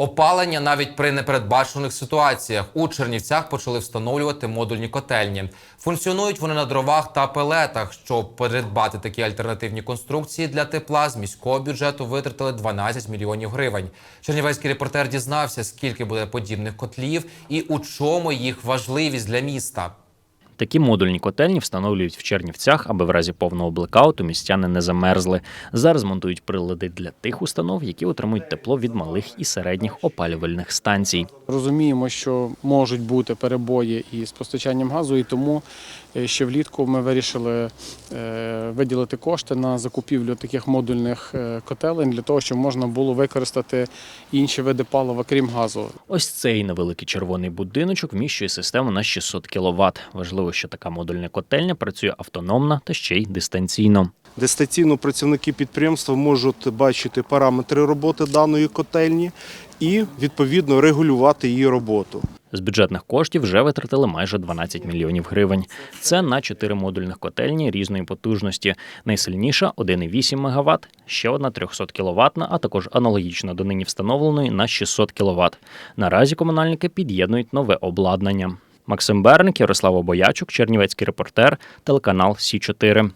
Опалення навіть при непередбачених ситуаціях у Чернівцях почали встановлювати модульні котельні. Функціонують вони на дровах та пелетах. Щоб придбати такі альтернативні конструкції для тепла, з міського бюджету витратили 12 мільйонів гривень. Чернівецький репортер дізнався, скільки буде подібних котлів і у чому їх важливість для міста. Такі модульні котельні встановлюють в Чернівцях, аби в разі повного блекауту містяни не замерзли. Зараз монтують прилади для тих установ, які отримують тепло від малих і середніх опалювальних станцій. Розуміємо, що можуть бути перебої із постачанням газу, і тому е, ще влітку ми вирішили е, виділити кошти на закупівлю таких модульних е, котелень для того, щоб можна було використати інші види палива, крім газу. Ось цей невеликий червоний будиночок вміщує систему на 600 кВт. Важливо, що така модульна котельня працює автономно та ще й дистанційно. Дистанційно працівники підприємства можуть бачити параметри роботи даної котельні і відповідно регулювати її роботу. З бюджетних коштів вже витратили майже 12 мільйонів гривень. Це на 4 модульних котельні різної потужності. Найсильніша 1,8 МВт, ще одна 300 кВт, а також аналогічна до нині встановленої на 600 кВт. Наразі комунальники під'єднують нове обладнання. Максим Берник, Ярослав Боячук, Чернівецький репортер, телеканал Сі 4